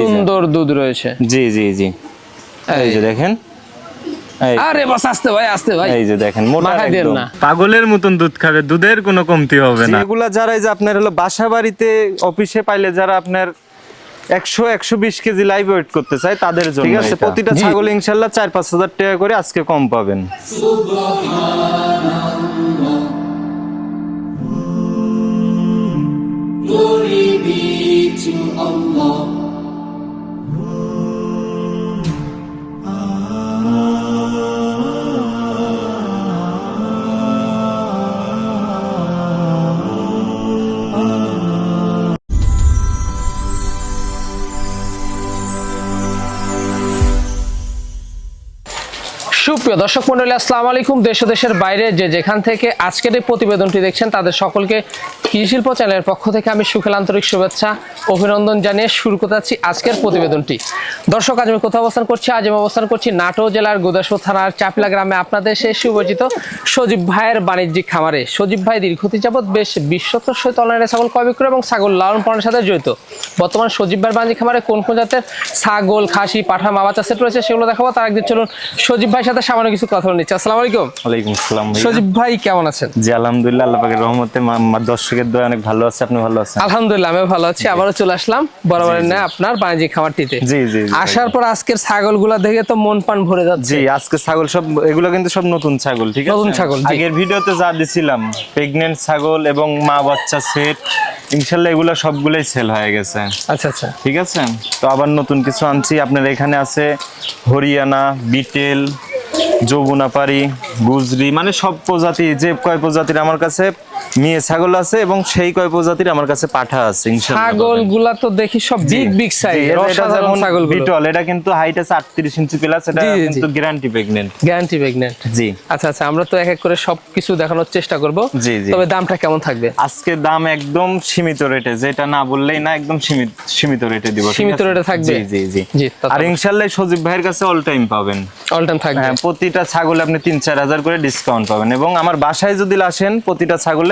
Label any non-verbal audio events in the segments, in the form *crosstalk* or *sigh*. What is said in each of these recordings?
সুন্দর দুধ রয়েছে। জি জি জি। এই যে দেখেন। আরে বাস আসতে ভাই আসতে ভাই। এই যে দেখেন মোটা একদম। পাগলের মতন দুধ খাবে দুধের কোনো কমতি হবে না। এগুলা যারা এই যে আপনার হলো বাসা বাড়িতে অফিসে পাইলে যারা আপনার একশো একশো বিশ কেজি লাইভ ওয়েট করতে চায় তাদের জন্য ঠিক আছে প্রতিটা। ছাগল ইনশাল্লাহ চার পাঁচ হাজার টাকা করে আজকে কম পাবেন। Glory be to Allah. সুপ্রিয় দর্শক মন্ডলী, আসসালামু আলাইকুম। দেশ দেশের বাইরে যে যেখান থেকে আজকের এই প্রতিবেদনটি দেখছেন, তাদের সকলকে কৃষি শিল্প চ্যানেলের পক্ষ থেকে আমি সুখেল আন্তরিক শুভেচ্ছা, অভিনন্দন জানিয়ে শুরু করতে আজকের প্রতিবেদনটি। দর্শক, আজ আমি কোথাও অবস্থান করছি? আজ আমি অবস্থান করছি নাটোর জেলার গোদাসপুর থানার চাপলা গ্রামে। আপনাদের সে সুপরিচিত সজীব ভাইয়ের বাণিজ্যিক খামারে। সজীব ভাই দীর্ঘদিন যাবৎ বেশ বিশ্বতর সহিত অনলাইনে ছাগল ক্রয় বিক্রয় এবং ছাগল লালন পালনের সাথে জড়িত। বর্তমান সজীব ভাইয়ের বাণিজ্যিক খামারে কোন কোন জাতের ছাগল, খাসি, পাঠা মাবাচা সেট রয়েছে সেগুলো দেখাবো। তার একদিন চলুন সজীব ভাইয়ের সাথে সামান্য কিছু কথা নিচ্ছি। আসসালামু আলাইকুম। ওয়ালাইকুম আসসালাম। সজীব ভাই কেমন আছেন? জি আলহামদুলিল্লাহ আল্লাহ পাকের রহমতে দর্শকের দয়া অনেক ভালো আছে আপনি ভালো আছেন? আলহামদুলিল্লাহ আমি ভালো আছি। আবারও চলে আসলাম বরাবরের ন্যায় আপনার বাণিজ্যিক খামারটিতে। জি জি জি আসার পর আজকের ছাগলগুলা দেখে তো মন পান ভরে যাচ্ছে। জি আজকে ছাগল সব এগুলো কিন্তু সব নতুন ছাগল ঠিক আছে? নতুন ছাগল, আগের ভিডিওতে যা দিছিলাম প্রেগনেন্ট ছাগল এবং মা বাচ্চা সেট ইনশাল্লাহ এগুলো সবগুলোই সেল হয়ে গেছে। আচ্ছা আচ্ছা। ঠিক আছে? তো আবার নতুন কিছু আনছি। আপনার এখানে আছে হরিয়ানা বিটেল যৌবনাপাড়ি গুজরি মানে সব প্রজাতি যে কয় প্রজাতির আমার কাছে মেয়ে ছাগল আছে এবং সেই কয় প্রজাতির আমার কাছে পাঠা আছে ছাগলগুলা তো দেখি সব বিগ বিগ সাইজ অসাধারণ ছাগল বিটল এটা কিন্তু হাইট আছে আটত্রিশ ইঞ্চি প্লাস এটা। কিন্তু গ্যারান্টি গ্যারান্টি জি। আচ্ছা আচ্ছা আমরা তো এক এক করে সবকিছু দেখানোর চেষ্টা করব। জি, জি। তবে দামটা কেমন থাকবে? আজকে দাম একদম সীমিত রেটে যেটা না বললেই না একদম সীমিত সীমিত রেটে দিব সীমিত রেটে থাকবে? জি জি জি। আর ইনশাল্লাহ সজীব ভাইয়ের কাছে অল টাইম পাবেন। অল টাইম থাকবে। হ্যাঁ প্রতিটা ছাগলে আপনি তিন চার হাজার করে ডিসকাউন্ট পাবেন এবং আমার বাসায় যদি আসেন প্রতিটা ছাগলে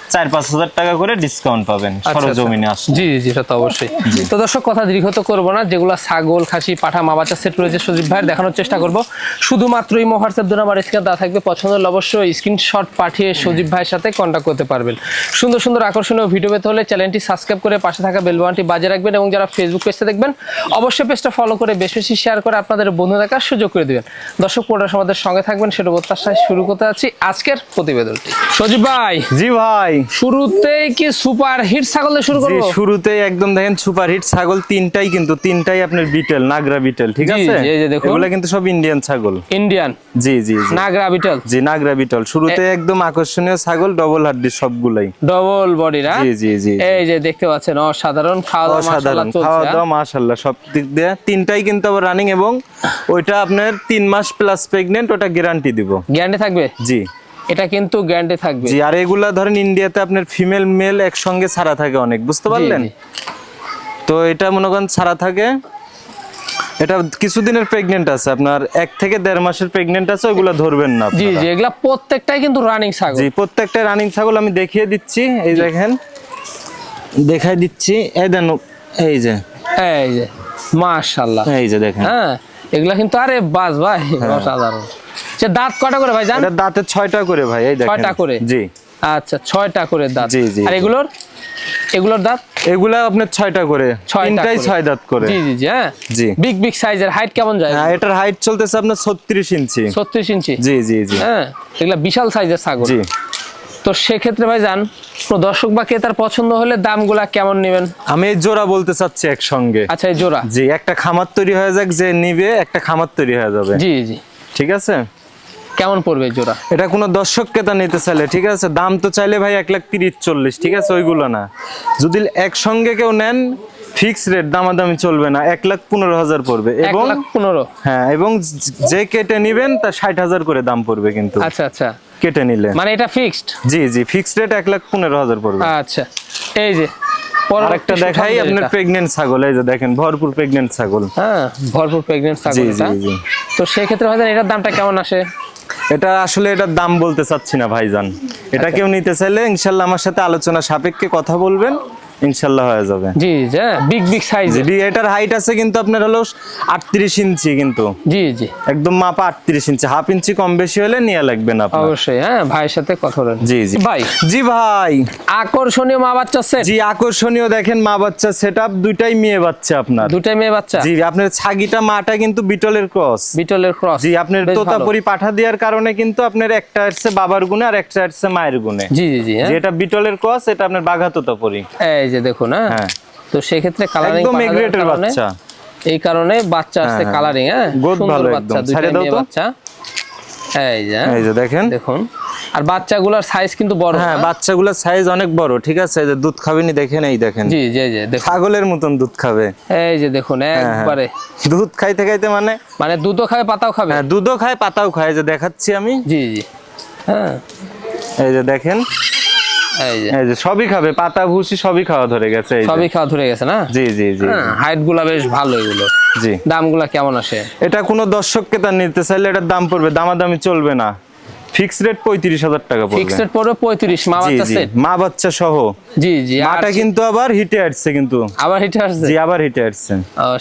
চার পাঁচ হাজার টাকা করে ডিসকাউন্ট পাবেন আচ্ছা, আচ্ছা। সরজমিনে আসলে। জি জি এটা তো অবশ্যই। তো দর্শক কথা দীর্ঘত করব না যেগুলো ছাগল খাসি পাঠা মাবাচা সেট রয়েছে সজীব ভাইয়ের দেখানোর চেষ্টা করব। শুধুমাত্র এই হোয়াটসঅ্যাপ দুটো আমার স্ক্রিনে দেওয়া থাকবে পছন্দ হলে অবশ্যই স্ক্রিনশট পাঠিয়ে সজীব ভাইয়ের সাথে কন্ট্যাক্ট করতে পারবেন। সুন্দর সুন্দর আকর্ষণীয় ভিডিও পেতে হলে চ্যানেলটি সাবস্ক্রাইব করে পাশে থাকা বেল বাটনটি বাজে রাখবেন এবং যারা ফেসবুক পেজে দেখবেন অবশ্যই পেজটা ফলো করে বেশি বেশি শেয়ার করে আপনাদের বন্ধু দেখার সুযোগ করে দিবেন। দর্শক পড়ার আমাদের সঙ্গে থাকবেন সেটা প্রত্যাশায় শুরু করতে যাচ্ছি আজকের প্রতিবেদনটি। সজীব ভাই। জি ভাই। শুরুতেই কি সুপার হিট ছাগল শুরু করব? শুরুতেই একদম দেখেন সুপার হিট ছাগল তিনটাই কিন্তু তিনটাই আপনার বিটেল নাগরা বিটেল ঠিক আছে? জি, এই যে দেখুন। এগুলা কিন্তু সব ইন্ডিয়ান ছাগল। ইন্ডিয়ান জি জি নাগরা বিটল। জি নাগরা বিটল। শুরুতে একদম আকর্ষণীয় ছাগল ডবল হাড্ডি সবগুলাই। ডবল বডি না? জি জি জি এই যে দেখতে পাচ্ছেন অসাধারণ খাওয়া দাওয়া মাশাআল্লাহ খাওয়া হ্যাঁ? দাওয়া মাশাল্লাহ সব দিক দিয়ে। তিনটাই কিন্তু আবার রানিং এবং ওইটা আপনার তিন মাস প্লাস প্রেগনেন্ট ওটা গ্যারান্টি দিব। গ্যারান্টি থাকবে? জি। এটা কিন্তু গ্যারান্টি থাকবে। জি আর এগুলা ধরেন ইন্ডিয়াতে আপনার ফিমেল মেল একসঙ্গে ছাড়া থাকে অনেক বুঝতে পারলেন? তো এটা মনে করেন ছাড়া থাকে। এটা কিছুদিনের প্রেগনেন্ট আছে আপনার এক থেকে দেড় মাসের প্রেগনেন্ট আছে ওইগুলা ধরবেন না জি। জি এগুলা প্রত্যেকটাই কিন্তু রানিং ছাগল। জি প্রত্যেকটা রানিং ছাগল আমি দেখিয়ে দিচ্ছি এই দেখেন। দেখাই দিচ্ছি এই দেন এই যে। এই যে মাশাআল্লাহ। এই যে দেখেন। হ্যাঁ এগুলা কিন্তু আরে বাস ভাই অসাধারণ। সে দাঁত কটা করে ভাই জান? দাঁতের ছয়টা করে ভাই এই দেখেন। ছয়টা করে? জি। আচ্ছা ছয়টা করে দাঁত। জি, জি, আর এগুলোর? এগুলোর দাঁত? এগুলা আপনার ছয়টা করে। তিনটাই ছয় দাঁত করে। জি জি জি হ্যাঁ? জি। বিগ বিগ সাইজের হাইট কেমন যায়? হ্যাঁ এটার হাইট চলতেছে আপনার ছত্রিশ ইঞ্চি। ছত্রিশ ইঞ্চি? জি জি জি। হ্যাঁ এগুলা বিশাল সাইজের ছাগল। জি। তো সেক্ষেত্রে ভাই যান দর্শক বা ক্রেতার পছন্দ হলে দামগুলা কেমন নেবেন? আমি এই জোড়া বলতে চাচ্ছি একসঙ্গে। আচ্ছা এই জোড়া? জি একটা খামার তৈরি হয়ে যাক যে নিবে একটা খামার তৈরি হয়ে যাবে। জি জি। ঠিক আছে? কেমন পড়বে জোড়া? এটা কোনো দর্শক ক্রেতা নিতে চাইলে ঠিক আছে? দাম তো চাইলে ভাই এক লাখ তিরিশ চল্লিশ ঠিক আছে? ওইগুলো না। যদি একসঙ্গে কেউ নেন ফিক্স রেট দামাদামি চলবে না এক লাখ পনেরো হাজার পড়বে এবং পনেরো? হ্যাঁ এবং যে কেটে নিবেন তার ষাট হাজার করে দাম পড়বে কিন্তু। আচ্ছা আচ্ছা। কেটে নিলে। মানে এটা ফিক্সড জি জি ফিক্সড রেট এক লাখ পনেরো হাজার পড়বে। আচ্ছা। এই যে আরেকটা দেখাই আপনার প্রেগনেন্ট ছাগল এই যে দেখেন ভরপুর প্রেগনেন্ট ছাগল। হ্যাঁ ভরপুর প্রেগনেন্ট ছাগল তো সেক্ষেত্রে ভাই এটার দামটা কেমন আসে? এটা আসলে এটার দাম বলতে চাচ্ছি না ভাইজান। এটা আচ্ছা। কেউ নিতে চাইলে ইনশাল্লাহ আমার সাথে আলোচনা সাপেক্ষে কথা বলবেন। ইনশাল্লাহ হয়ে যাবে। জি জি বিগ বিগ সাইজ জি এটার হাইট আছে কিন্তু আপনার হলো আটত্রিশ ইঞ্চি কিন্তু। জি জি। একদম মাপা আটত্রিশ ইঞ্চি হাফ ইঞ্চি কম বেশি হলে নিয়ে লাগবে না আপনার। অবশ্যই হ্যাঁ ভাইয়ের সাথে কথা বলেন। জি জি। ভাই জি ভাই। আকর্ষণীয় মা বাচ্চা সেট জি আকর্ষণীয় দেখেন মা বাচ্চা সেট দুইটাই মেয়ে বাচ্চা আপনার। দুটাই মেয়ে বাচ্চা? জি আপনার ছাগিটা মাটা কিন্তু বিটলের ক্রস বিটলের ক্রস জি আপনার তোতাপুরি পাঠা দেওয়ার কারণে কিন্তু আপনার একটা আসছে বাবার গুণে আর একটা আসছে মায়ের গুণে। জি জি জি হ্যাঁ। যেটা বিটলের ক্রস এটা আপনার বাঘা তোতাপুরি এই যে দেখুন হ্যাঁ? হ্যাঁ। তো সেক্ষেত্রে কালারিং একদম এগ্রেটের বাচ্চা। এই কারণে বাচ্চা আসছে হ্যাঁ, হ্যাঁ। কালারিং হ্যাঁ সুন্দর বাচ্চা দুইটা ছেড়ে দাও তো। বাচ্চা। এই যে এই যে দেখেন। দেখুন। আর বাচ্চাগুলোর সাইজ কিন্তু বড় হ্যাঁ বাচ্চাগুলোর সাইজ অনেক বড় ঠিক আছে? যে দুধ দেখেন এই দেখেন। জি জি জি দেখুন। ছাগলের মতন দুধ খাবে। এই যে দেখুন একবারে। দুধ খাইতে খাইতে মানে? মানে দুধও খাবে পাতাও খাবে? হ্যাঁ দুধও খায় পাতাও খায়। যে দেখাচ্ছি আমি। জি জি। হ্যাঁ। এই যে দেখেন। এই যে। সবই খাবে পাতা ভুসি সবই খাওয়া ধরে গেছে সবই খাওয়া ধরে গেছে না? জি জি জি হ্যাঁ হাইটগুলা বেশ ভালো এগুলো। জি। দামগুলা কেমন আসে? এটা কোনো দর্শককে তার নিতে চাইলে এটার দাম পড়বে দামাদামি চলবে না। ফিক্স রেট পঁয়ত্রিশ হাজার টাকা পড়বে। পঁয়ত্রিশ মা বাচ্চা সেট মা বাচ্চা সহ। জি জি মাটা কিন্তু আবার হিটে আসছে কিন্তু। আবার হিটে আসছে? জি আবার হিটে আসছে।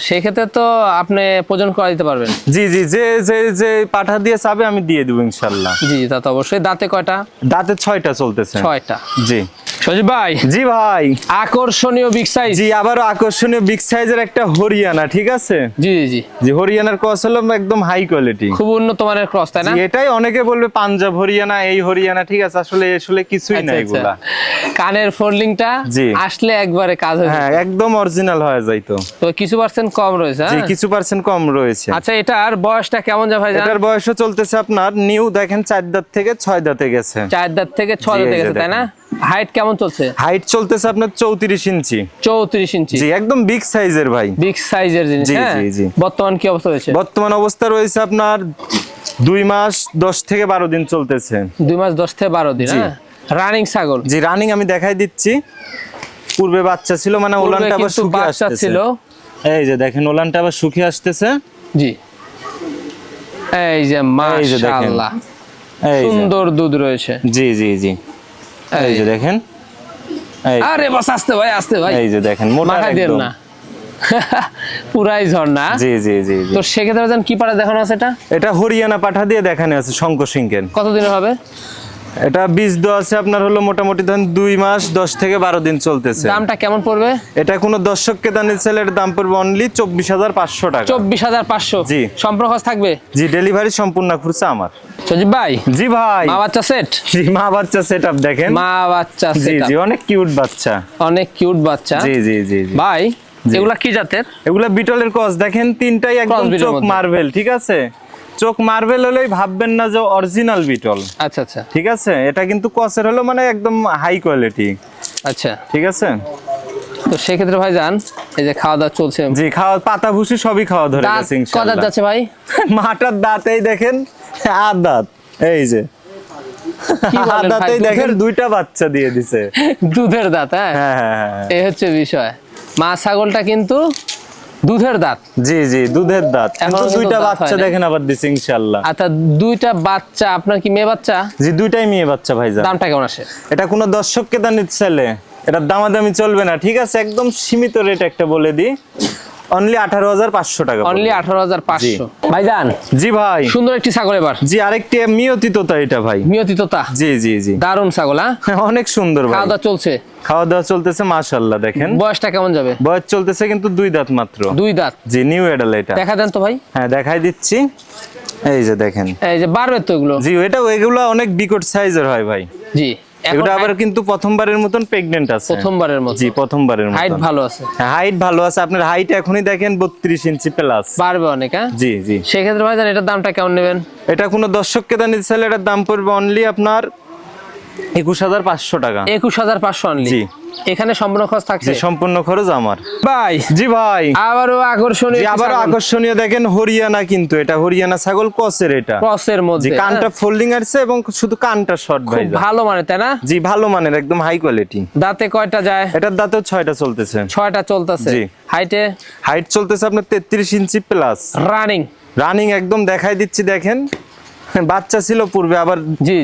সেক্ষেত্রে তো আপনি প্রজন করা দিতে পারবেন। জি জি যে যে যে পাঠা দিয়ে চাবে আমি দিয়ে দেবো ইনশাল্লাহ। জি তা তো অবশ্যই। দাঁতে কয়টা? দাঁতে ছয়টা চলতেছে। ছয়টা। জি। সজীব ভাই জি ভাই। আকর্ষণীয় বিগ সাইজ জি আবারও আকর্ষণীয় বিগ সাইজের একটা হরিয়ানা ঠিক আছে? জি জি জি। হরিয়ানার কস হলো একদম হাই কোয়ালিটি খুব উন্নত মানের ক্রস তাই না? এটাই অনেকে বলবে পাঞ্জাব হরিয়ানা এই হরিয়ানা ঠিক আছে? আসলে আসলে কিছুই আচ্ছা, না আচ্ছা। এগুলা। কানের ফোল্ডিংটা আসলে একবারে কাজ হয়ে হ্যাঁ একদম অরিজিনাল হয়ে যাইতো তো। কিছু পার্সেন্ট কম রয়েছে জি হ্যাঁ? কিছু পার্সেন্ট কম রয়েছে। আচ্ছা এটার বয়সটা কেমন যা ভাই এটার বয়সও চলতেছে আপনার নিউ দেখেন চার দাঁত থেকে ছয় দাঁতে গেছে। চার দাঁত থেকে ছয় দাঁতে গেছে তাই না? হাইট কেমন চলছে? হাইট চলতেছে আপনার চৌত্রিশ ইঞ্চি। চৌত্রিশ ইঞ্চি। জি একদম বিগ সাইজের ভাই। বিগ সাইজের জিনিস জি, হ্যাঁ? জি, জি। বর্তমান কি অবস্থা রয়েছে? বর্তমান অবস্থা রয়েছে আপনার দুই মাস দশ থেকে বারো দিন চলতেছে। দুই মাস দশ থেকে বারো দিন হ্যাঁ? রানিং ছাগল। জি রানিং আমি দেখাই দিচ্ছি। পূর্বে বাচ্চা ছিল মানে ওলানটা আবার শুকিয়ে বাচ্চা আসতেছে। ছিল। এই যে দেখেন ওলানটা আবার শুকিয়ে আসতেছে। জি। এই যে। মাশাআল্লাহ। এই সুন্দর দুধ রয়েছে। জি জি জি। এই যে দেখেন। আরে বাস আসতে ভাই আসতে ভাই। এই যে দেখেন মোটা একদম। না। *laughs* পুরাই ঝর্ণা। জি জি জি তো সেক্ষেত্রে কি পাড়া দেখানো আছে এটা? এটা হরিয়ানা পাঠা দিয়ে দেখানো আছে শঙ্কর সিংকে কতদিন হবে? এটা বীজ দেওয়া আছে আপনার হলো মোটামুটি ধরেন দুই মাস দশ থেকে বারো দিন চলতেছে। দামটা কেমন পড়বে? এটা কোনো দর্শককে দানের ছেলের দাম পড়বে অনলি চব্বিশ হাজার পাঁচশো টাকা। চব্বিশ হাজার পাঁচশো? জি। সম্পর্ক থাকবে? জি ডেলিভারি সম্পূর্ণ খুরসা আমার। সজীব ভাই? জি ভাই। মা বাচ্চা সেট জি মা বাচ্চা সেট আপ দেখেন। মা বাচ্চা জি জি অনেক কিউট বাচ্চা। অনেক কিউট বাচ্চা। জি জি জি ভাই। এগুলা কি জাতের? এগুলা বিটলের কস দেখেন তিনটাই একদম চোখ। মার্বেল ঠিক আছে? চোখ মার্বেল হলেই ভাববেন না যে অরিজিনাল বিটল। আচ্ছা আচ্ছা। ঠিক আছে? এটা কিন্তু কসের হলো মানে একদম হাই কোয়ালিটি। আচ্ছা। ঠিক আছে? তো সেক্ষেত্রে ভাই যান এই যে খাওয়া দাওয়া চলছে। জি খাওয়া পাতা ভুসি সবই খাওয়া ধরে গেছে ইনশাআল্লাহ। যাচ্ছে ভাই? *laughs* মাটার দাঁতেই দেখেন আর দাঁত। এই যে। দাঁতেই দেখেন দুইটা বাচ্চা দিয়ে দিছে। দুধের দাঁত হ্যাঁ? হ্যাঁ হ্যাঁ হ্যাঁ এই হচ্ছে বিষয়। মা ছাগলটা কিন্তু দুধের দাঁত? জি জি দুধের দাঁত। এখনও দুইটা বাচ্চা দেখেন আবার দিছি ইনশাআল্লাহ। আচ্ছা দুইটা বাচ্চা আপনার কি মেয়ে বাচ্চা? জি দুইটাই মেয়ে বাচ্চা ভাইজান। দামটা কেমন আসে? এটা কোনো দর্শককে দান ছেলে। এটা দামাদামি চলবে না ঠিক আছে? একদম সীমিত রেট একটা বলে দিই। অনলি আঠারো হাজার পাঁচশো টাকা অনলি আঠারো হাজার পাঁচশো। জি। ভাই। সুন্দর একটি ছাগল এবার। জি আরেকটি মিয়তি তোতা এটা ভাই। নিয়তিততা জি জি জি। দারুণ ছাগল হ্যাঁ? অনেক সুন্দর ভাই। খাওয়া দাওয়া চলছে। খাওয়া দাওয়া চলতেছে মাশাল্লাহ দেখেন। বয়সটা কেমন যাবে? বয়স চলতেছে কিন্তু দুই দাঁত মাত্র। দুই দাঁত। জি নিউ এডাল এটা। দেখা দেন তো ভাই। হ্যাঁ দেখাই দিচ্ছি। এই যে দেখেন। এই যে বাড়বে তো এগুলো। জি এটা এগুলো অনেক বিকট সাইজের হয় ভাই। জি। এগুলো আবার কিন্তু প্রথমবারের মতন প্রেগন্যান্ট আছে। প্রথমবারের মতো জি প্রথমবারের হাইট ভালো আছে। হাইট ভালো আছে। আপনার হাইট এখনই দেখেন বত্রিশ ইঞ্চি প্লাস পারবে অনেক হ্যাঁ? জি জি। সেক্ষেত্রে ভাই জান এটার দামটা কেমন নেবেন? এটা কোনো দর্শককে দান দিতে চাইলে এটার দাম পড়বে অনলি আপনার একুশ হাজার পাঁচশো টাকা। একুশ হাজার পাঁচশো অনলি জি। এখানে সম্পূর্ণ খরচ থাকছে? সম্পূর্ণ খরচ আমার। ভাই জি ভাই। আবারও আকর্ষণীয় জি আবার আকর্ষণীয় দেখেন হরিয়ানা কিন্তু এটা হরিয়ানা ছাগল কসের এটা। ক্রসের জি মধ্যে কানটা হ্যাঁ? ফোল্ডিং আছে এবং শুধু কানটা শর্ট ভাই ভালো মানে তাই না? জি ভালো মানের একদম হাই কোয়ালিটি দাঁতে কয়টা যায়? এটার দাঁতেও ছয়টা চলতেছে। ছয়টা চলতেছে। জি। হাইটে হাইট চলতেছে আপনার তেত্রিশ ইঞ্চি প্লাস রানিং রানিং একদম দেখাই দিচ্ছি দেখেন। বাচ্চা ছিল পূর্বে আবার জি,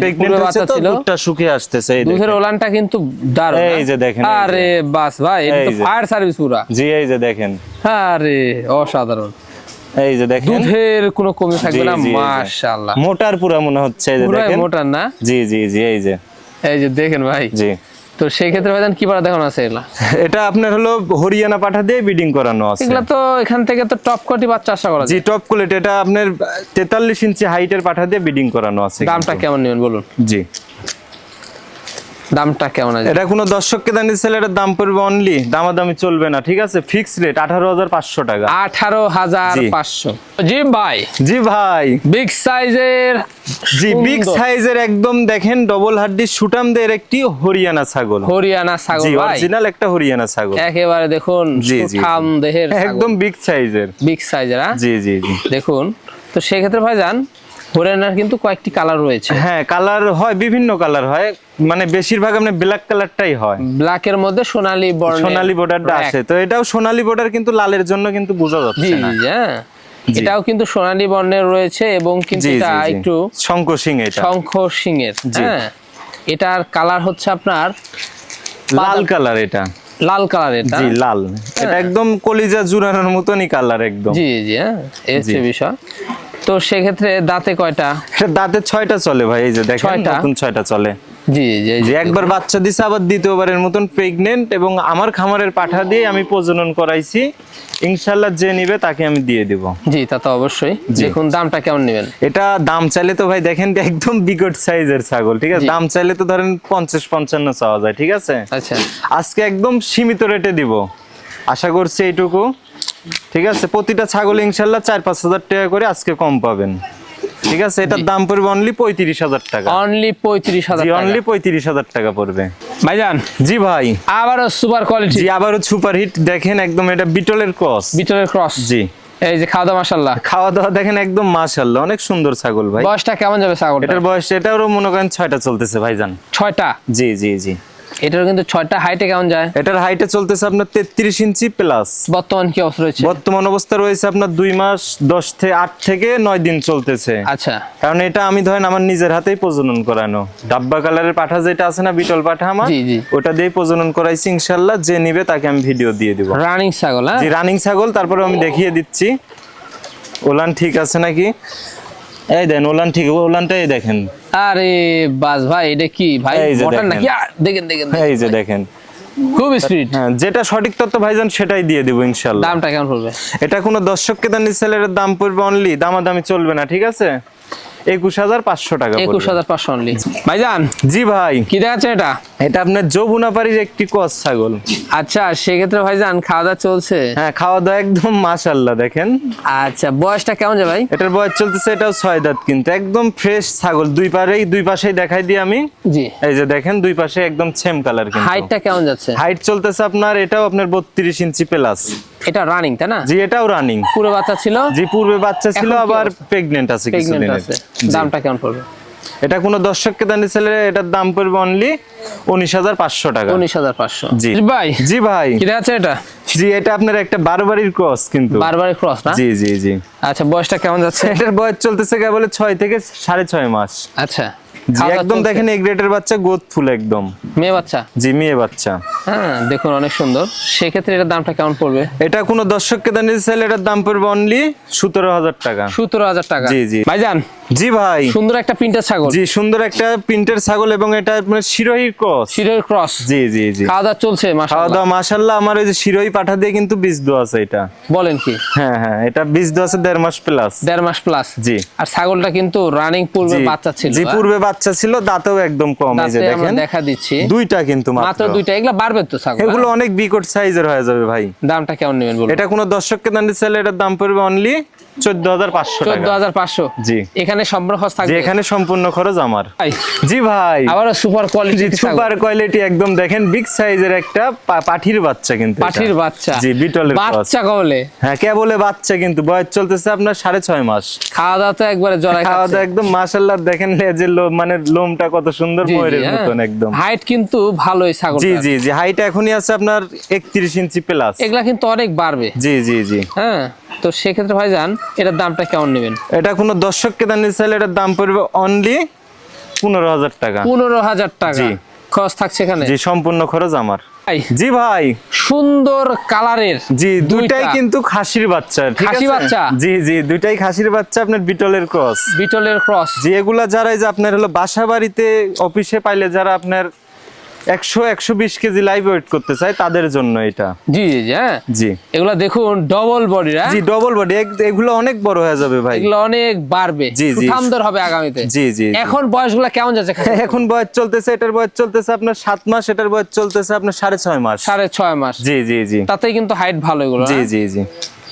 বাচ্চা ছিল। দুধটা শুকিয়ে আসতেছে এই দুধের ওলানটা কিন্তু দারুণ এই যে দেখেন, আরে বাস ভাই এটা তো ফায়ার সার্ভিস পুরা। জি এই যে দেখেন। আরে অসাধারণ। এই যে দেখেন। দুধের কোনো কমি থাকবে না মাশাআল্লাহ। মোটার পুরা মনে হচ্ছে এই যে দেখেন। মোটার না? জি জি জি এই যে। এই যে দেখেন ভাই। জি। তো সেই ক্ষেত্রে ভাইজান কি পারা দেখানো আছে এগুলা? এটা আপনার হলো হরিয়ানা পাঠা দিয়ে ব্রিডিং করানো আছে। এগুলা তো এখান থেকে তো টপ কোয়ালিটি বাচ্চা আশা করা জি টপ কোয়ালিটি এটা আপনার তেতাল্লিশ ইঞ্চি হাইটের পাঠা দিয়ে ব্রিডিং করানো আছে দামটা কেমন নেবেন বলুন? জি। দামটা কেমন আছে? এটা কোনো দর্শককে দানি ছেলেটার দাম পড়বে অনলি দামাদামি চলবে না ঠিক আছে? ফিক্স রেট আঠারো হাজার পাঁচশো টাকা। আঠারো হাজার জি। পাঁচশো। জি ভাই। জি ভাই। বিগ সাইজের জি বিগ সাইজের একদম দেখেন ডবল হাড্ডি সুটামদের একটি হরিয়ানা ছাগল। হরিয়ানা ছাগল জি অরিজিনাল একটা হরিয়ানা ছাগল। একেবারে দেখুন জি, জি, সুঠাম দেহের একদম বিগ সাইজের বিগ সাইজের জি জি জি। দেখুন তো সেক্ষেত্রে ভাইজান হরিয়ানার কিন্তু কয়েকটি কালার রয়েছে। হ্যাঁ কালার হয় বিভিন্ন কালার হয়। মানে বেশিরভাগ আপনার ব্ল্যাক কালারটাই হয়। ব্ল্যাকের মধ্যে সোনালী বর্ণ সোনালী বর্ডারটা আছে। তো এটাও সোনালী বর্ডার কিন্তু লালের জন্য কিন্তু বোঝা যাচ্ছে না। জি হ্যাঁ। এটাও কিন্তু সোনালী বর্ণের রয়েছে এবং কিন্তু এটা একটু শঙ্খ সিং এটা। শঙ্খ সিংয়ের জি। হ্যাঁ। এটার কালার হচ্ছে আপনার লাল কালার এটা। লাল কালার এটা। জি লাল। এটা একদম কলিজা জুড়ানোর মতনই কালার একদম। জি জি হ্যাঁ। এই বিষয়। তো সেক্ষেত্রে দাঁতে কয়টা? এটা দাঁতে ছয়টা চলে ভাই এই যে দেখেন ছয়টা? নতুন ছয়টা চলে। জি জি যে একবার বাচ্চা দিছে আবার দ্বিতীয়বারের মতন প্রেগনেন্ট এবং আমার খামারের পাঠা দিয়ে আমি প্রজনন করাইছি। ইনশাল্লাহ যে নিবে তাকে আমি দিয়ে দিব। জি তা তো অবশ্যই। দেখুন দামটা কেমন নেবেন? এটা দাম চাইলে তো ভাই দেখেন একদম বিকট সাইজের ছাগল ঠিক আছে? দাম চাইলে তো ধরেন পঞ্চাশ পঞ্চান্ন চাওয়া যায় ঠিক আছে? আচ্ছা। আজকে একদম সীমিত রেটে দিব। আশা করছি এইটুকু। ঠিক আছে? প্রতিটা ছাগল ইনশাল্লাহ চার পাঁচ হাজার টাকা করে আজকে কম পাবেন। ঠিক আছে? এটার দাম পড়বে অনলি পঁয়ত্রিশ হাজার টাকা। অনলি পঁয়ত্রিশ হাজার অনলি পঁয়ত্রিশ হাজার টাকা পড়বে। ভাইজান? জি ভাই। আবারও সুপার কোয়ালিটি জি আবারও সুপার হিট দেখেন একদম এটা বিটলের ক্রস বিটলের ক্রস জি। এই যে খাওয়া দাওয়া খাওয়া দাওয়া দেখেন একদম মাশাল্লাহ অনেক সুন্দর ছাগল ভাই। বয়সটা কেমন যাবে ছাগলটা এটার বয়স এটারও মনে করেন ছয়টা চলতেছে ভাইজান। ছয়টা? জি জি জি। এটারও কিন্তু ছয়টা হাইটে কেমন যায়? এটার হাইটে চলতেছে আপনার তেত্রিশ ইঞ্চি প্লাস বর্তমান কি অবস্থা রয়েছে? বর্তমান অবস্থা রয়েছে আপনার দুই মাস দশ থেকে আট থেকে নয় দিন চলতেছে। আচ্ছা। কারণ এটা আমি ধরেন আমার নিজের হাতেই প্রজনন করানো। ডাব্বা কালারের পাঠা যেটা আছে না বিটল পাঠা আমার। ওটা দিয়ে প্রজনন করাইছি ইনশাল্লাহ যে নিবে তাকে আমি ভিডিও দিয়ে দিব। রানিং ছাগল হ্যাঁ? রানিং ছাগল তারপরে আমি দেখিয়ে দিচ্ছি। ওলান ঠিক আছে নাকি? এই দেন ওলান ঠিক ওলানটাই দেখেন। আরে বাস ভাই এটা কি ভাই? দেখেন। নাকি? দেখেন দেখেন এই যে দেখেন। খুব স্পিড হ্যাঁ যেটা সঠিক তথ্য ভাইজান সেটাই দিয়ে দিব ইনশাল্লাহ দামটা কেমন পড়বে? এটা কোনো দর্শককে দানি সেলের দাম পড়বে অনলি দামাদামি চলবে না ঠিক আছে? একুশ হাজার পাঁচশো টাকা একুশ হাজার পাঁচশো অনলি ভাইজান জি ভাই। কি দেখাচ্ছে এটা? এটা আপনার যমুনাপাড়ির একটি কস ছাগল। আচ্ছা সেক্ষেত্রে ভাইজান খাওয়া দাওয়া চলছে? হ্যাঁ খাওয়া দাওয়া একদম মাশাল্লাহ দেখেন। আচ্ছা বয়সটা কেমন যায় ভাই? এটার বয়স চলতেছে এটাও ছয় দাঁত কিন্তু একদম ফ্রেশ ছাগল। দুই পারেই দুই পাশেই দেখাই দিই আমি। জি। এই যে দেখেন দুই পাশে একদম সেম কালার কিন্তু। হাইটটা কেমন যাচ্ছে? হাইট চলতেছে আপনার এটাও আপনার বত্রিশ ইঞ্চি প্লাস এটা রানিং তাই না? জি এটাও রানিং পুরো বাচ্চা ছিল? জি পূর্বে বাচ্চা ছিল আবার? প্রেগনেন্ট আছে কিছুদিনের আছে। দামটা কেমন পড়বে? এটা কোনো দর্শককে দানি ছেলে এটার দাম পড়বে অনলি উনিশ হাজার পাঁচশো টাকা। উনিশ হাজার পাঁচশো। জি। ভাই। জি ভাই। কি আছে এটা? জি এটা আপনার একটা বারবারির ক্রস কিন্তু। বারবার ক্রস না? জি জি জি। আচ্ছা বয়সটা কেমন যাচ্ছে? এটার বয়স চলতেছে কেবল ছয় থেকে সাড়ে ছয় মাস। আচ্ছা জি একদম দেখেন এই গ্রেডের বাচ্চা গোদ ফুল একদম। মেয়ে বাচ্চা? জি মেয়ে বাচ্চা। হ্যাঁ দেখুন অনেক সুন্দর। সেক্ষেত্রে এটার দামটা কেমন পড়বে? এটা কোনো দর্শককে দানিয়ে চাইলে এটার দাম পড়বে অনলি সতেরো হাজার টাকা। সতেরো হাজার টাকা। জি, জি। ভাইজান জি ভাই। সুন্দর একটা প্রিন্টার ছাগল। জি সুন্দর একটা প্রিন্টের ছাগল এবং এটা আপনার শিরোহী ক্রস শিরের ক্রস জি জি জি। খাওয়া দাওয়া চলছে খাওয়া দাওয়া মাসাল্লাহ আমার ওই যে শিরোহী পাঠা দিয়ে কিন্তু বীজ দেওয়া আছে এটা। বলেন কি? হ্যাঁ হ্যাঁ এটা বীজ দেওয়া আছে দেড় মাস প্লাস দেড় মাস প্লাস জি। আর ছাগলটা কিন্তু রানিং পূর্বে বাচ্চা ছিল জি হ্যাঁ? পূর্বে বাচ্চা ছিল দাঁতেও একদম কম এই যে দেখেন। দেখা দিচ্ছি। দুইটা কিন্তু মাত্র। মাত্র দুইটা এগুলা বাড়বে তো ছাগল এগুলো অনেক বিকট সাইজের হয়ে যাবে ভাই। হ্যাঁ? দামটা কেমন নেবেন বলুন? এটা কোনো দর্শককে দান চাইলে এটার দাম পড়বে অনলি জি। এখানে সম্পূর্ণ খরচ থাকবে? এখানে সম্পূর্ণ খরচ আমার। জি ভাই। সুপার কোয়ালিটি সুপার কোয়ালিটি একদম দেখেন বিগ সাইজের একটা পাঠির বাচ্চা কিন্তু পাঠির বাচ্চা। জি বিটলের বাচ্চা কবলে। হ্যাঁ কে বলে বাচ্চা কিন্তু বয়স চলতেছে আপনার সাড়ে ছয় মাস। খাওয়া দাওয়া তো একবারে জড়াই খাওয়া দাওয়া একদম দেখেন লেজের লোম মানে লোমটা কত সুন্দর ময়ূরের হ্যাঁ। মতন একদম। হাইট কিন্তু ভালোই ছাগল জি জি জি হাইট এখনই আছে আপনার একত্রিশ ইঞ্চি প্লাস এগুলা কিন্তু অনেক বাড়বে। জি জি জি। হ্যাঁ। তো সেক্ষেত্রে ভাইজান এটার দামটা কেমন নেবেন? এটা কোনো দর্শককে দান চাইলে এটার দাম পড়বে অনলি পনেরো হাজার টাকা। পনেরো হাজার টাকা। জি। খরচ থাকছে এখানে? জি সম্পূর্ণ খরচ আমার। ভাই, জি ভাই। সুন্দর কালারের জি দুইটাই কিন্তু খাসির বাচ্চা খাসি বাচ্চা? জি জি দুইটাই খাসির বাচ্চা আপনার বিটলের ক্রস বিটলের ক্রস যে এগুলা যারা এই যে আপনার হলো বাসা বাড়িতে অফিসে পাইলে যারা আপনার একশো একশো বিশ কেজি লাইভ ওয়েট করতে চায় তাদের জন্য এটা। জি জি হ্যাঁ? জি। এগুলা দেখুন ডবল বডি জি ডবল বডি এগুলো অনেক বড় হয়ে যাবে ভাই। এগুলো অনেক বাড়বে। জি, জি। সুঠামদের হবে আগামীতে। জি জি জি। এখন বয়সগুলো কেমন যাচ্ছে? *laughs* এখন বয়স চলতেছে এটার বয়স চলতেছে আপনার সাত মাস এটার বয়স চলতেছে আপনার সাড়ে ছয় মাস। সাড়ে ছয় মাস। জি জি জি। তাতেই কিন্তু হাইট ভালো এগুলো জি হ্যাঁ? জি জি।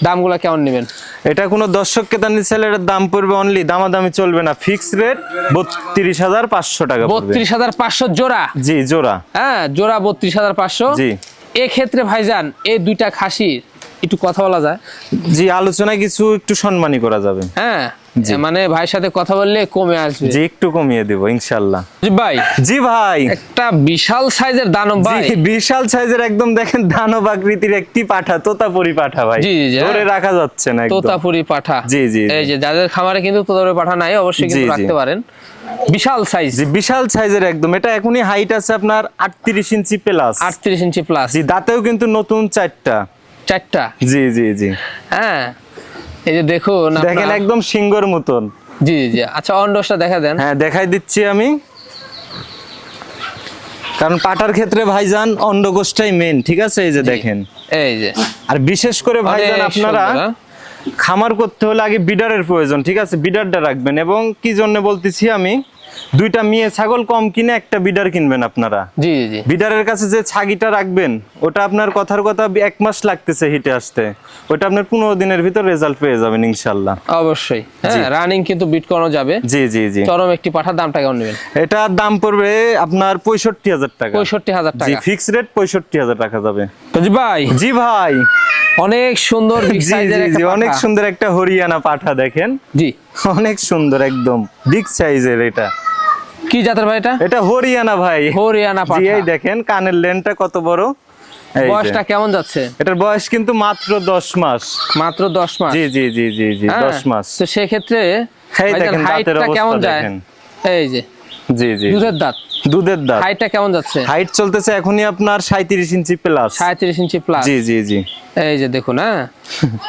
দামগুলো কেমন নেবেন? এটা কোনো দর্শককে দান নিচ্ছেলে এটার দাম পড়বে অনলি দামাদামি চলবে না। ফিক্স রেট বত্রিশ হাজার পাঁচশো টাকা বত্রিশ হাজার পাঁচশো জোড়া? জি জোড়া। হ্যাঁ জোড়া বত্রিশ হাজার পাঁচশো। জি। এক্ষেত্রে ভাইজান এই দুইটা খাসির একটু কথা বলা যায়। জি আলোচনায় কিছু একটু সম্মানী করা যাবে। হ্যাঁ মানে ভাইয়ের সাথে কথা বললে কমে আসবে। জি একটু কমিয়ে দেবো ইনশাল্লাহ। জি ভাই। জি ভাই। একটা বিশাল সাইজের দানব ভাই। জি বিশাল সাইজের একদম দেখেন দানব আকৃতির একটি পাঠা তোতাপুরি পাঠা ভাই। জি, জি, ধরে হ্যাঁ। রাখা যাচ্ছে না একদম। তোতাপুরি পাঠা। জি, জি। এই যে যাদের খামারে কিন্তু তোতাপুরি পাঠা নাই অবশ্যই কিন্তু। রাখতে পারেন। বিশাল সাইজ। জি বিশাল সাইজের একদম। এটা এখনই হাইট আছে আপনার আটত্রিশ ইঞ্চি প্লাস আটত্রিশ ইঞ্চি প্লাস জি দাঁতেও কিন্তু নতুন চারটা। চারটা? জি জি জি। হ্যাঁ? এই যে দেখুন দেখেন একদম সিংহর মতন। জি জি, আচ্ছা অন্ডসটা দেখা দেন। হ্যাঁ দেখাই দিচ্ছি আমি। কারণ পাটার ক্ষেত্রে ভাইজান অন্ডকোষটাই মেন ঠিক আছে? এই যে দেখেন। এই যে। আর বিশেষ করে ভাইজান আপনারা হ্যাঁ? খামার করতে হলে আগে বিডারের প্রয়োজন ঠিক আছে? বিডারটা রাখবেন এবং কি জন্য বলতেছি আমি দুইটা মেয়ে ছাগল কম কিনে একটা বিডার কিনবেন আপনারা। জি জি বিডারের কাছে যে ছাগিটা রাখবেন ওটা আপনার কথার কথা এক মাস লাগতেছে হিটে আসতে। ওটা আপনার পনেরো দিনের ভিতর রেজাল্ট পেয়ে যাবেন ইনশাল্লাহ। অবশ্যই। হ্যাঁ রানিং কিন্তু বিট করানো যাবে। জি জি জি। চরম একটি পাঠার দামটা কেমন নেবেন? এটার দাম পড়বে আপনার পঁয়ষট্টি হাজার টাকা। পঁয়ষট্টি হাজার জি টাকা। ফিক্স রেট পঁয়ষট্টি হাজার টাকা যাবে। তো জি ভাই। জি ভাই। অনেক সুন্দর অনেক সুন্দর একটা হরিয়ানা পাঠা দেখেন। জি। অনেক সুন্দর একদম। বিগ সাইজের এটা। কি জাতের ভাই এটা? এটা হরিয়ানা ভাই। হরিয়ানা পাঠা এই দেখেন কানের লেনটা কত বড়? বয়সটা কেমন যাচ্ছে? এটার বয়স কিন্তু মাত্র দশ মাস। মাত্র দশ মাস? জি জি জি জি জি হ্যাঁ, দশ মাস। তো সেক্ষেত্রে এই দেখেন দাঁতের অবস্থা কেমন যায়। এই যে। জি জি। দুধের দাঁত। দুধের দাঁত। হাইটটা কেমন যাচ্ছে? হাইট চলতেছে এখনই আপনার সাঁত্রিশ ইঞ্চি প্লাস সাঁত্রিশ ইঞ্চি প্লাস জি জি জি। এই যে দেখুন হ্যাঁ?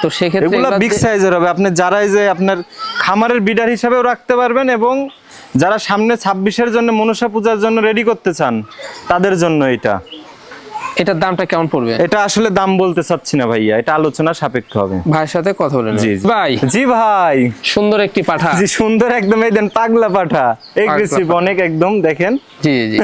তো *laughs* সেক্ষেত্রে এগুলো বিগ সাইজের হবে। আপনি যারাই যে আপনার খামারের বিডার হিসাবেও রাখতে পারবেন এবং যারা সামনে ছাব্বিশের জন্য মনসা পূজার জন্য রেডি করতে চান তাদের জন্য এটা। এটার দামটা কেমন পড়বে? এটা আসলে দাম বলতে চাচ্ছি না ভাইয়া এটা আলোচনা সাপেক্ষ হবে। ভাইয়ের সাথে কথা বলে জি ভাই। জি ভাই। সুন্দর একটি পাঠা। জি সুন্দর একদম এই দেন পাগলা পাঠা। এগ্রেসিভ অনেক একদম দেখেন। জি জি।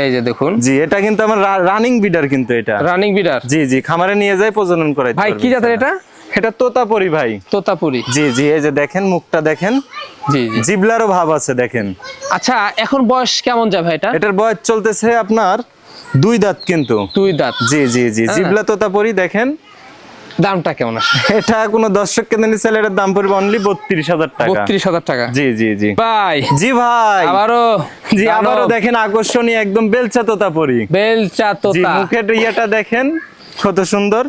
এই যে দেখুন। জি এটা কিন্তু আমার রানিং বিডার কিন্তু এটা। রানিং বিডার জি জি খামারে নিয়ে যাই প্রজনন করাই ভাই কি জাতের এটা? এটা তোতাপরি ভাই। তোতাপুরি। জি জি এই যে দেখেন মুখটা দেখেন। জি জি। জিবলারও ভাব আছে দেখেন। আচ্ছা এখন বয়স কেমন যায় ভাই এটা? এটার বয়স চলতেছে আপনার দুই দাঁত কিন্তু। দুই দাঁত। জি জি জি হ্যাঁ। জিবলা তোতাপরি দেখেন। দামটা কেমন আসে? এটা কোনো দর্শক কেন্দ্র নিচ্ছে এটার দাম পড়বে অনলি বত্রিশ হাজার টাকা। বত্রিশ হাজার টাকা। জি জি জি। ভাই। জি ভাই। আবারও জি আবারও দেখেন আকর্ষণীয় একদম বেলচা তোতাপরি। বেলচা জি তোতা। মুখের ইয়েটা দেখেন কত সুন্দর।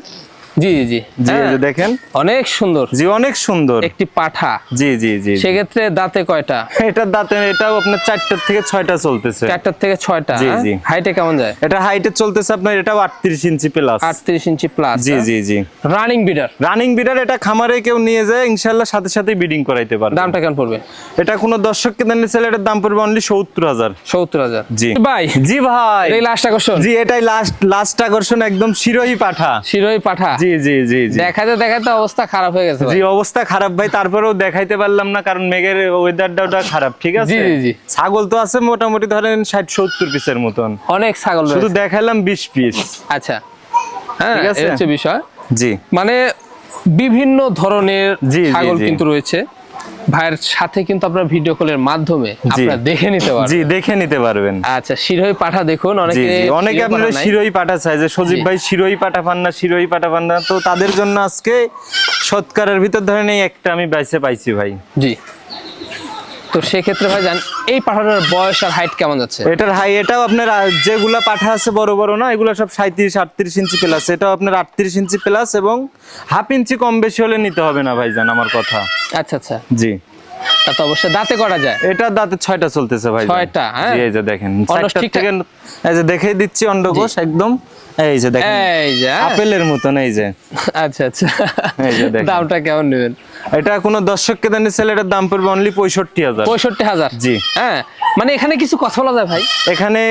জি জি জি। হ্যাঁ, দেখেন। অনেক সুন্দর। জি অনেক সুন্দর। একটি পাঠা। জি জি জি। সেক্ষেত্রে দাঁতে কয়টা? এটার দাঁতে এটাও আপনার চারটার থেকে ছয়টা চলতেছে। চারটার থেকে ছয়টা জি, হ্যাঁ? জি। হাইটে কেমন যায়? এটা হাইটে চলতেছে আপনার এটাও আটত্রিশ ইঞ্চি প্লাস আটত্রিশ ইঞ্চি প্লাস জি জি জি। রানিং বিডার রানিং বিডার এটা খামারে কেউ নিয়ে যায় ইনশাল্লাহ সাথে সাথে বিডিং করাইতে পারবে। দামটা কেমন পড়বে? এটা কোনো দর্শক কেন্দ্র নিচ্ছে এটার দাম পড়বে অনলি সত্তর হাজার। সত্তর হাজার। জি। ভাই জি ভাই। এই লাস্ট আকর্ষণ। জি এটাই লাস্ট লাস্ট আকর্ষণ একদম শিরোহী পাঠা। শিরোহী পাঠা। জি জি জি জি। দেখাতে দেখাতে অবস্থা খারাপ হয়ে গেছে জি অবস্থা খারাপ ভাই তারপরেও দেখাইতে পারলাম না কারণ মেঘের ওয়েদারটা খারাপ ঠিক আছে? জি, জি। ছাগল তো আছে মোটামুটি ধরেন ষাট সত্তর পিসের মতন। অনেক ছাগল শুধু দেখালাম দেখাইলাম বিশ পিস আচ্ছা। হ্যাঁ ঠিক আছে? বিষয়। জি। মানে বিভিন্ন ধরনের ছাগল কিন্তু রয়েছে। ভাইয়ের সাথে কিন্তু আপনার ভিডিও কলের মাধ্যমে আপনারা দেখে নিতে পারবেন। জি দেখে নিতে পারবেন। আচ্ছা শিরোই পাঠা দেখুন অনেকে অনেকে আপনার শিরোই পাঠা চাই যে সজীব ভাই শিরোই পাঠা পান না শিরোই পাঠা পান না। তো তাদের জন্য আজকে সৎকারের ভিতর ধরেন এই একটা আমি বাইসে পাইছি ভাই। জি। তো সেক্ষেত্রে ভাই জান এই পাঠাটার বয়স আর হাইট কেমন যাচ্ছে? এটার হাই এটাও আপনার যেগুলা পাঠা আছে বড় বড় না এগুলো সব সাঁত্রিশ আটত্রিশ ইঞ্চি প্লাস এটাও আপনার আটত্রিশ ইঞ্চি প্লাস এবং হাফ ইঞ্চি কম বেশি হলে নিতে হবে না ভাই ভাইজান আমার কথা। আচ্ছা আচ্ছা। জি। তা তো অবশ্যই দাঁতে করা যায়। এটা দাঁতে ছয়টা চলতেছে ভাই ছয়টা, হ্যাঁ? এই যে দেখেন থেকে এই যে দেখেই দিচ্ছি অন্ডকোষ একদম। এই যে দেখেন এই যে হ্যাঁ? আপেলের মতন এই যে আচ্ছা আচ্ছা এই যে দেখেন। দামটা কেমন নেবেন এটা কোনো দর্শককে দেন সেল এটার দাম পড়বে অনলি পঁয়ষট্টি হাজার পঁয়ষট্টি হাজার জি। হ্যাঁ মানে এখানে কিছু কথা বলা যায় ভাই? এখানে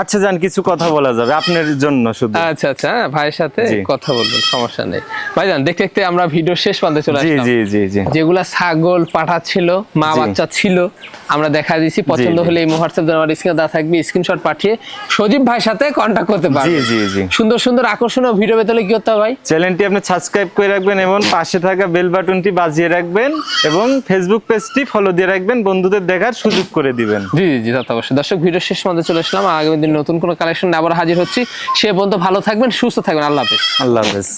আচ্ছা যান কিছু কথা বলা যাবে আপনার জন্য শুধু। আচ্ছা আচ্ছা হ্যাঁ, ভাইয়ের সাথে কথা বলবেন সমস্যা নেই। ভাইজান দেখতে দেখতে আমরা ভিডিও শেষ প্রান্তে চলে আসলাম। জি জি জি। যেগুলা ছাগল পাঠা ছিল মা বাচ্চা ছিল আমরা দেখা দিয়েছি। পছন্দ হলে এই হোয়াটসঅ্যাপ নাম্বার স্ক্রিনে দেওয়া থাকবে স্ক্রিনশট পাঠিয়ে সজীব ভাইয়ের সাথে কন্ট্যাক্ট করতে জি পারবেন। জি জি। সুন্দর সুন্দর আকর্ষণীয় ভিডিও পেতে হলে কি করতে হবে ভাই? চ্যানেলটি আপনি সাবস্ক্রাইব করে রাখবেন এবং পাশে থাকা বেল বাটনটি বাজিয়ে রাখবেন এবং ফেসবুক পেজটি ফলো দিয়ে রাখবেন বন্ধুদের দেখার সুযোগ করে দিবেন। জি জি জি অবশ্যই। দর্শক ভিডিও শেষ মধ্যে চলে আসলাম। আগামী দিন নতুন কোনো কালেকশন আবার হাজির হচ্ছি। সে পর্যন্ত ভালো থাকবেন, সুস্থ থাকবেন। আল্লাহ হাফেজ। আল্লাহ হাফেজ।